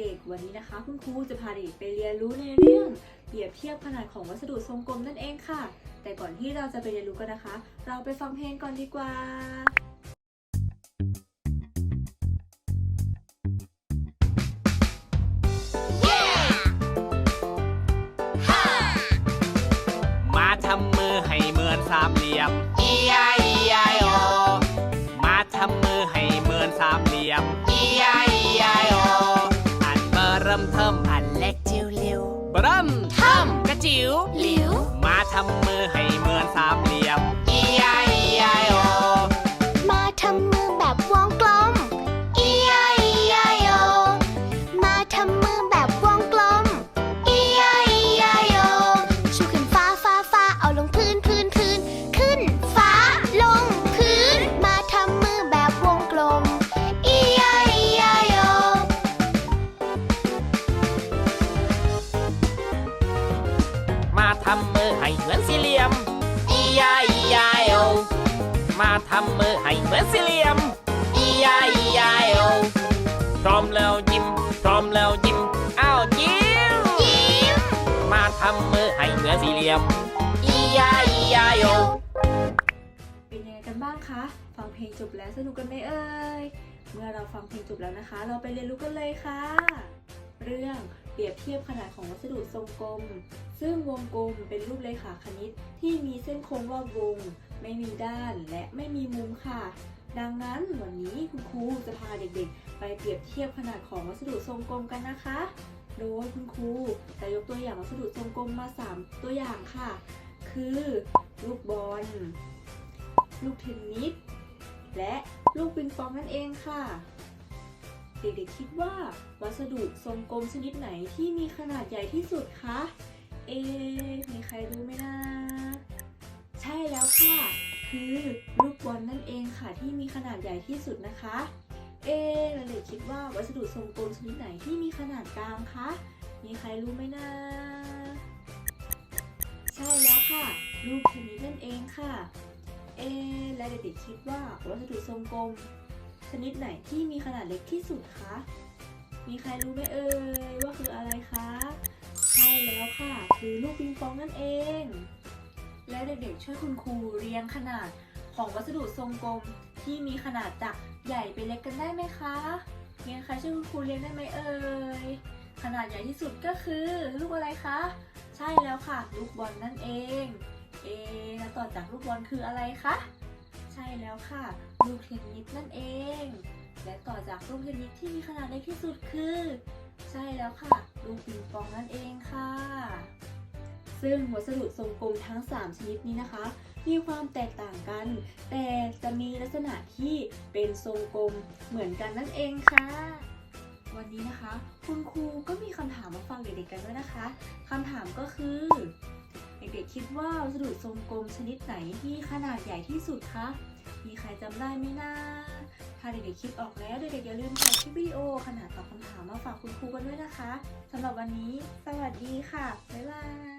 เด็กๆ วันนี้นะคะ คุณครูจะพาเด็กไปเรียนรู้ในเรื่องเปรียบเทียบขนาดของวัสดุทรงกลมนั่นเองค่ะ แต่ก่อนที่เราจะไปเรียนรู้กันนะคะ เราไปฟังเพลงก่อนดีกว่า เหมือนสี่เหลี่ยม E I E I O มาทำมือให้เหมือนสี่เหลี่ยม E I E I O พร้อมแล้วยิ้มพร้อมแล้วยิ้มอ้าวยิ้มยิ้มมาทำมือให้เหมือนสี่เหลี่ยม E I E I O เป็นยังไงกันบ้างคะฟังเพลงจบแล้วสนุกกันไหมเอ่ยเมื่อเราฟังเพลงจบแล้วนะคะ เราไปเรียนรู้กันเลยค่ะ เรื่องเปรียบเทียบขนาดของวัสดุทรงกลม ซึ่งวงกลมเป็นรูปเลขาคณิต ที่มีเส้นโค้งรอบวง ไม่มีด้านและไม่มีมุมค่ะ ดังนั้นวันนี้คุณครูจะพาเด็กๆ ไปเปรียบเทียบขนาดของวัสดุทรงกลมกันนะคะ โดยคุณครูจะยกตัวอย่างวัสดุทรงกลมมา 3 ตัวอย่างค่ะ คือ ลูกบอล ลูกเทนนิส และลูกปิงปองนั่นเองค่ะ เด็กๆคิดว่าวัสดุทรงกลมชนิดไหนที่มีขนาดใหญ่ที่สุดคะ เอ มีใครรู้ไหมนะ ใช่แล้วค่ะ คือลูกบอลนั่นเองค่ะที่มีขนาดใหญ่ที่สุดนะคะ เอะแล้วเด็กๆคิดว่าวัสดุทรงกลมชนิดไหนที่มีขนาดกลางคะ มีใครรู้ไหมนะ ใช่แล้วค่ะ ลูกเทนนิสนั่นเองค่ะ เอและเด็กๆคิดว่าวัสดุทรงกลม ชนิดไหนที่มีขนาดเล็กที่สุดคะ มีใครรู้ไหมเอ่ยว่าคืออะไรคะ ใช่แล้วค่ะ คือลูกปิงปองนั่นเอง และเด็กๆช่วยคุณครูเรียงขนาดของวัสดุทรงกลมที่มีขนาดจากใหญ่ไปเล็กกันได้ไหมคะมีใครช่วยคุณครูเรียงได้ไหมเอ่ย ขนาดใหญ่ที่สุดก็คือลูกอะไรคะ ใช่แล้วค่ะ ลูกบอลนั่นเอง เอแล้วต่อจากลูกบอลคืออะไรคะ ใช่แล้วค่ะ ลูกเทนนิสนั่นเอง และต่อจากลูกเทนนิสที่มีขนาดเล็กที่สุดคือ ใช่แล้วค่ะ ลูกปิงปองนั่นเองค่ะ ซึ่งวัสดุทรงกลมทั้ง 3 ชนิดนี้นะคะ มีความแตกต่างกัน แต่จะมีลักษณะที่เป็นทรงกลมเหมือนกันนั่นเองค่ะวันนี้นะคะ คุณครูก็มีคำถามมาฟังเด็กๆกันด้วยนะคะคำถามก็คือ เด็กๆคิดว่าวัสดุทรงกลมชนิดไหนที่ขนาดใหญ่ที่สุดคะ มีใครจำได้ไหมนะ ถ้าเด็กๆคิดออกแล้วเด็กๆอย่าลืมถ่ายคลิปวิดีโอขนาดตอบคำถามมาฝากคุณครูกันด้วยนะคะสำหรับวันนี้ สวัสดีค่ะ บ๊ายบาย